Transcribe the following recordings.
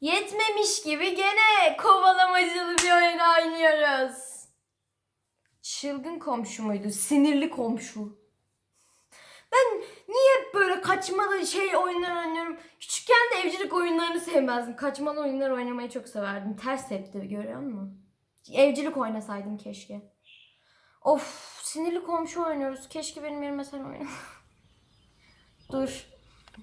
Yetmemiş gibi gene kovalamacılı bir oyun oynuyoruz. Çılgın komşu muydu? Sinirli komşu. Ben niye böyle kaçmalı şey oyunlar oynuyorum? Küçükken de evcilik oyunlarını sevmezdim. Kaçmalı oyunlar oynamayı çok severdim. Ters tepti görüyor musun? Evcilik oynasaydım keşke. Of sinirli komşu oynuyoruz. Keşke benim yerime sen oyna. Dur.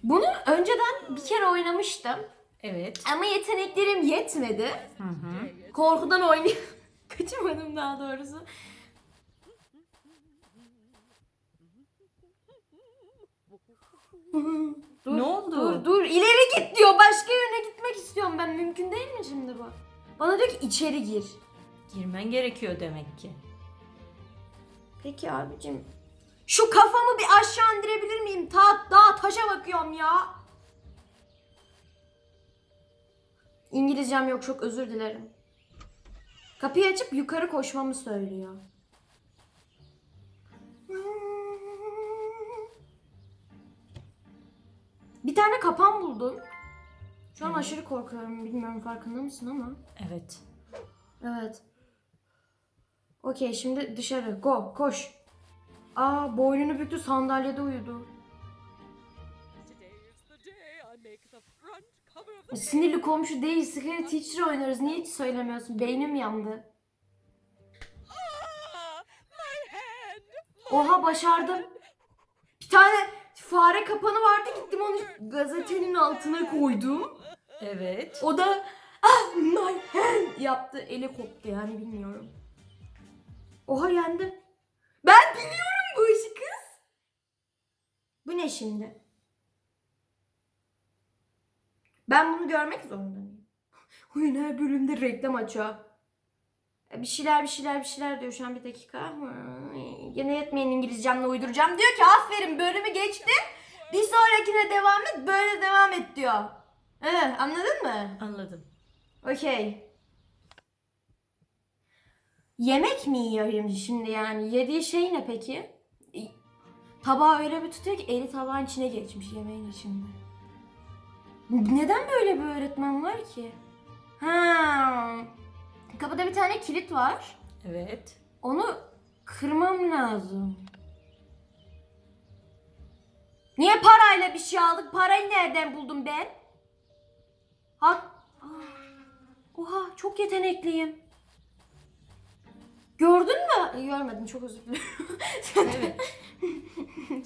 Bunu önceden bir kere oynamıştım. Evet. Ama yeteneklerim yetmedi. Hı hı. Korkudan oynay Kaçamadım daha doğrusu. Dur, Ne oldu? Dur dur ileri git diyor. Başka yöne gitmek istiyorum ben. Mümkün değil mi şimdi bu? Bana diyor ki içeri gir. Girmen gerekiyor demek ki. Peki abicim. Şu kafamı bir aşağı indirebilir miyim? Ta daha taşa bakıyorum ya. İngilizcem yok çok özür dilerim. Kapıyı açıp yukarı koşmamı söylüyor. Bir tane kapan buldum. Şu an aşırı korkuyorum. Bilmiyorum farkında mısın ama. Evet. Evet. Okey şimdi dışarı. Go. Koş. Aa boynunu büktü sandalyede uyudu. Sinirli komşu değil. Scary Teacher oynarız. Niye hiç söylemiyorsun? Beynim yandı. Oha başardım. Bir tane fare kapanı vardı. Gittim onu gazetenin altına koydum. Evet. O da ah my hand yaptı. Eli koptu yani bilmiyorum. Oha yendim. Ben biliyorum bu işi kız. Bu ne şimdi? Ben bunu görmek zorunda mıyım? Oyun her bölümde reklam açıyor. E, Bir şeyler bir şeyler bir şeyler diyor şu an bir dakika. Gene yetmeyen İngilizcemle uyduracağım. Diyor ki aferin bölümü geçtim. Bir sonrakine devam et böyle devam et diyor. Evet anladın mı? Anladım. Okey. Yemek mi yiyor şimdi yani? Yediği şey ne peki? Tabağı öyle bir tutuyor ki eli tabağın içine geçmiş yemeğin içinde. Neden böyle bir öğretmen var ki? Ha. Kapıda bir tane kilit var. Evet. Onu kırmam lazım. Niye parayla bir şey aldık? Parayı nereden buldum ben? Ha Aa, Oha çok yetenekliyim. Gördün mü? Görmedim çok özür dilerim. Evet.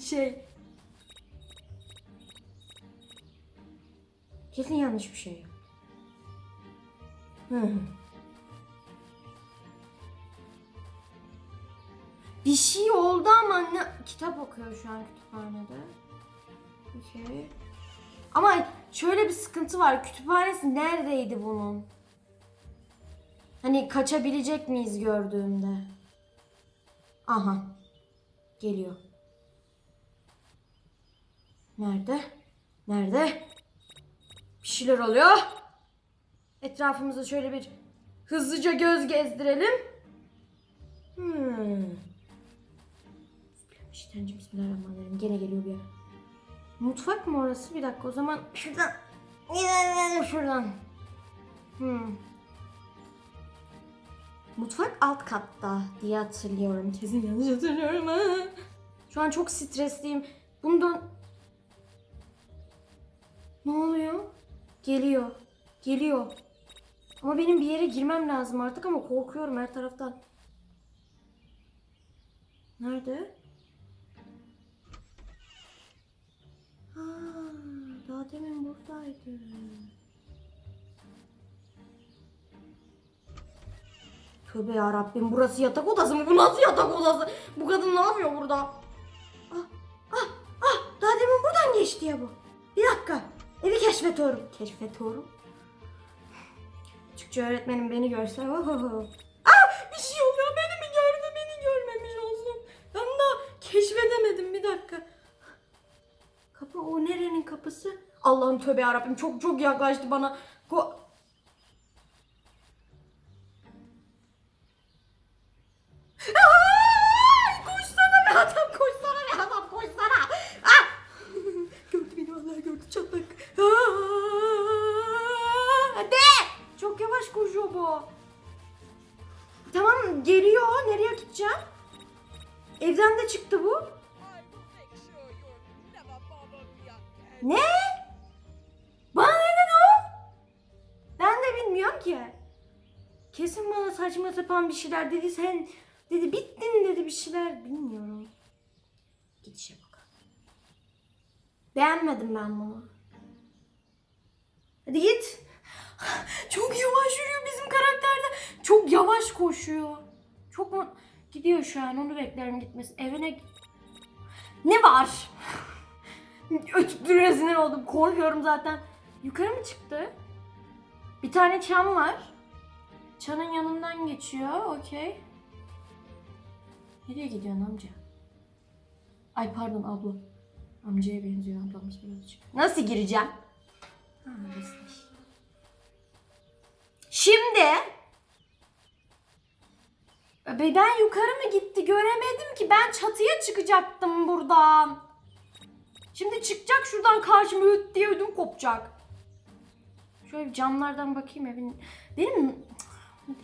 şey. Kesin yanlış bir şey. Hı. Bir şey oldu ama ne... Kitap okuyor şu an kütüphanede. Okey. Ama şöyle bir sıkıntı var. Kütüphanesi neredeydi bunun? Hani kaçabilecek miyiz gördüğümde? Aha. Geliyor. Nerede? Nerede? Bir şeyler oluyor. Etrafımıza şöyle bir hızlıca göz gezdirelim. Hmm. İşte bismillahirrahmanirrahim. Gene geliyor bir yer. Mutfak mı orası? Bir dakika o zaman şuradan. Şuradan. Hmm. Mutfak alt katta diye hatırlıyorum. Kesin yanlış hatırlıyorum ha. Şu an çok stresliyim. Bundan... Ne oluyor? Geliyor. Geliyor. Ama benim bir yere girmem lazım artık ama korkuyorum her taraftan. Nerede? Ha, daha demin buradaydı. Tövbe ya Rabbim burası yatak odası mı? Bu nasıl yatak odası? Bu kadın ne yapıyor burada? Ah, ah, ah, daha demin buradan geçti ya bu. Keşfetiyorum. Keşfetiyorum. Türkçe öğretmenim beni görse. ohoho. Ah, bir şey oluyor. Beni mi gördü? Beni görmemiş olsun. Ben daha keşfedemedim. Bir dakika. Kapı o nerenin kapısı? Allah'ım tövbe yarabbim çok çok yaklaştı bana. Ko Kesin bana saçma sapan bir şeyler dedi. Sen dedi bittin dedi bir şeyler. Bilmiyorum. Git işe bakalım. Beğenmedim ben bunu. Hadi git. Çok yavaş yürüyor bizim karakterde. Çok yavaş koşuyor. Çok mu... Gidiyor şu an onu beklerim gitmesi. Evine... Ne var? Ötüp rezil oldum. Korkuyorum zaten. Yukarı mı çıktı? Bir tane çan var. Çanın yanından geçiyor. Okey. Nereye gidiyorsun amca? Ay pardon abla. Amcaya benziyor ablamız birazcık. Nasıl gireceğim? Ha, burasıymış. Şimdi Be- ben yukarı mı gitti göremedim ki ben çatıya çıkacaktım buradan. Şimdi çıkacak şuradan karşıma öt diye ödüm kopacak. Şöyle camlardan bakayım evin. Benim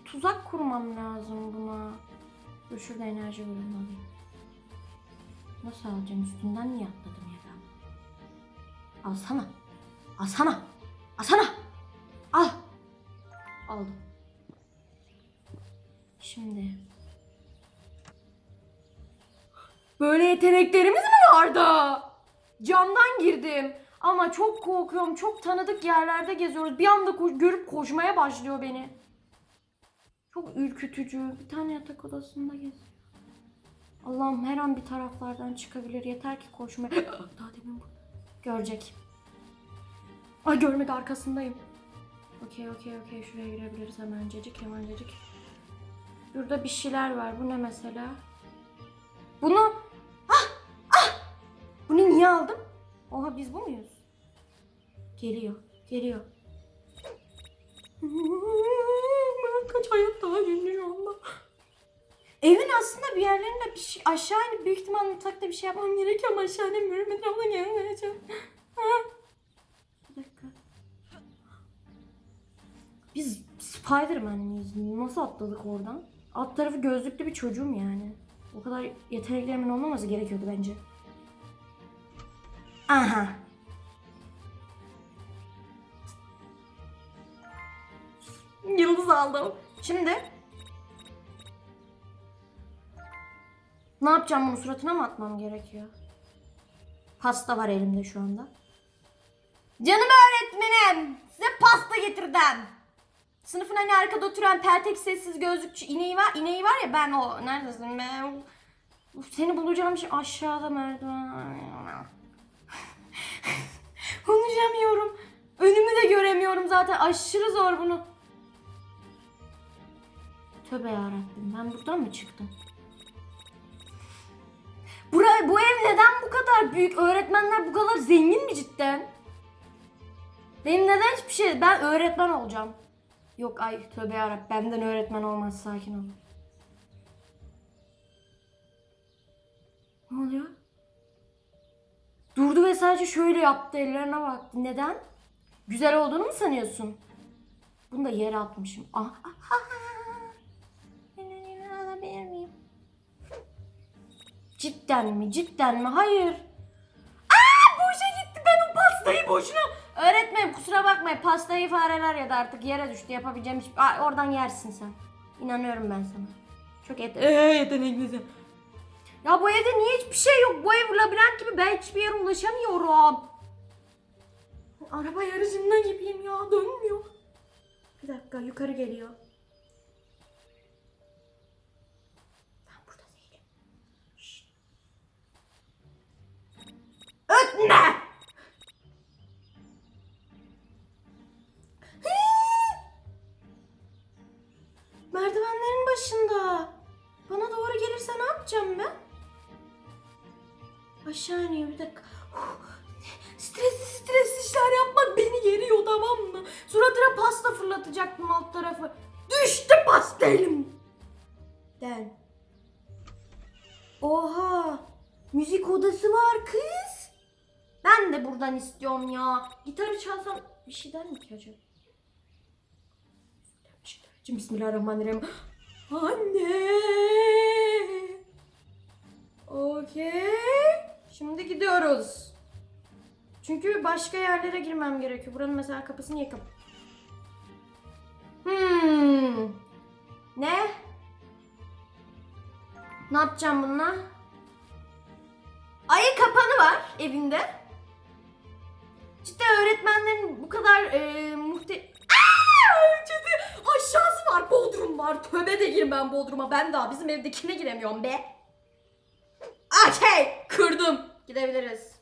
tuzak kurmam lazım buna. Dur şurada enerji bölümünü. Nasıl alacağım üstünden niye atladım ya ben? Alsana. Alsana. Alsana. Al. Aldım. Şimdi. Böyle yeteneklerimiz mi vardı? Camdan girdim. Ama çok korkuyorum. Çok tanıdık yerlerde geziyoruz. Bir anda koş- görüp koşmaya başlıyor beni. Çok ürkütücü. Bir tane yatak odasında geziyor. Allah'ım her an bir taraflardan çıkabilir. Yeter ki koşmaya... Daha demin bu. Görecek. Ay görmedi arkasındayım. Okey okey okey. Şuraya girebiliriz hemencecik hemencecik. Burada bir şeyler var. Bu ne mesela? Bunu... Ah! Ah! Bunu niye aldım? Oha biz bu muyuz? Geliyor. Geliyor. Ben kaç hayat daha şu anda. Evin aslında bir yerlerinde bir şey aşağı inip büyük ihtimal mutfakta bir şey yapmam gerekiyor ama aşağı inemiyorum. Etrafına gelmeyeceğim. Bir dakika. Biz Spiderman miyiz? Nasıl atladık oradan? Alt tarafı gözlüklü bir çocuğum yani. O kadar yeteneklerimin olmaması gerekiyordu bence. Aha. Yıldız aldım. Şimdi ne yapacağım bunu suratına mı atmam gerekiyor? Pasta var elimde şu anda. Canım öğretmenim size pasta getirdim. Sınıfın hani arkada oturan peltek sessiz gözlükçü ineği var, ineği var ya ben o. Neredesin ben? Uf, Seni bulacağım şey aşağıda merdiven. Konuşamıyorum. Önümü de göremiyorum zaten. Aşırı zor bunu. Tövbe yarabbim. Ben buradan mı çıktım? Buraya, bu ev neden bu kadar büyük? Öğretmenler bu kadar zengin mi cidden? Benim neden hiçbir şey... Ben öğretmen olacağım. Yok ay tövbe yarabbim. Benden öğretmen olmaz. Sakin ol. Ne oluyor? Durdu ve sadece şöyle yaptı. Ellerine baktı. Neden? Güzel olduğunu mu sanıyorsun? Bunu da yere atmışım. Ah. Alabilir Cidden mi? Cidden mi? Hayır. Aa boşa gitti. Ben o pastayı boşuna. Öğretmenim kusura bakmayın. Pastayı fareler ya da artık yere düştü. Yapabileceğim hiçbir... Aa, oradan yersin sen. İnanıyorum ben sana. Çok et ee, yeteneklisin. Ya bu evde niye hiçbir şey yok? Bu ev labirent gibi ben hiçbir yere ulaşamıyorum. Araba yarışında gibiyim ya dönmüyor. Bir dakika yukarı geliyor. Merdivenlerin başında. Bana doğru gelirse ne yapacağım ben? Aşağı iniyor bir dakika. Huh, Stresli stresli işler yapmak beni geriyor tamam mı? Suratına pasta fırlatacaktım alt tarafı. Düştü pasta elimden. Oha! Müzik odası var kız. Ben de buradan istiyorum ya. Gitarı çalsam bir şey der mi ki acaba? Şimdi Bismillahirrahmanirrahim. Anne. Okey. Şimdi gidiyoruz. Çünkü başka yerlere girmem gerekiyor. Buranın mesela kapısını kap... Hmm. Ne? Ne yapacağım bununla? Ayı kapanı var evinde. Cidden öğretmenlerin bu kadar e, Cadı! Aşağısı var, bodrum var. Tövbe de girmem bodruma. Ben daha bizim evdekine giremiyorum be. Okey, kırdım. Gidebiliriz.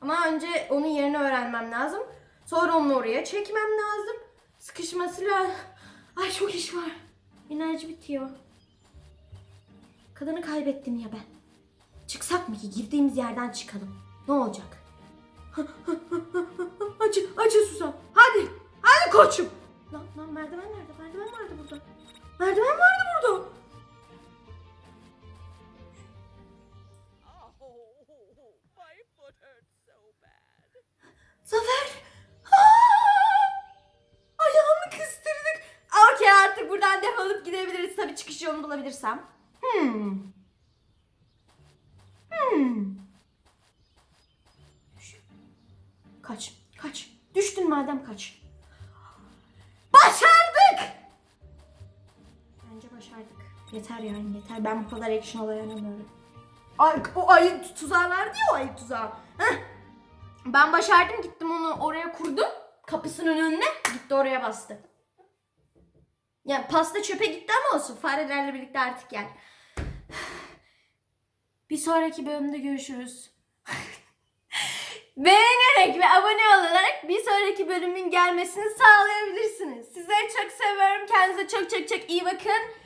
Ama önce onun yerini öğrenmem lazım. Sonra onu oraya çekmem lazım. Sıkışması lazım. Ay çok iş var. Enerji bitiyor. Kadını kaybettim ya ben. Çıksak mı ki? Girdiğimiz yerden çıkalım. Ne olacak? acı, acı Suzan. Hadi, hadi koçum. Merdiven vardı burada. Zafer. Ayağımı kıstırdık. Okey artık buradan defolup gidebiliriz. Tabii çıkış yolunu bulabilirsem. Hmm. Hmm. Kaç. Kaç. Düştün madem kaç. Yeter yani yeter. Ben bu kadar action oynamıyorum. Ay, o ayı tuzağı verdi ya o ayı tuzağı. Heh. Ben başardım gittim onu oraya kurdum. Kapısının önüne gitti oraya bastı. Yani pasta çöpe gitti ama olsun. Farelerle birlikte artık gel. Bir sonraki bölümde görüşürüz. Beğenerek ve abone olarak bir sonraki bölümün gelmesini sağlayabilirsiniz. Sizleri çok seviyorum. Kendinize çok çok çok iyi bakın.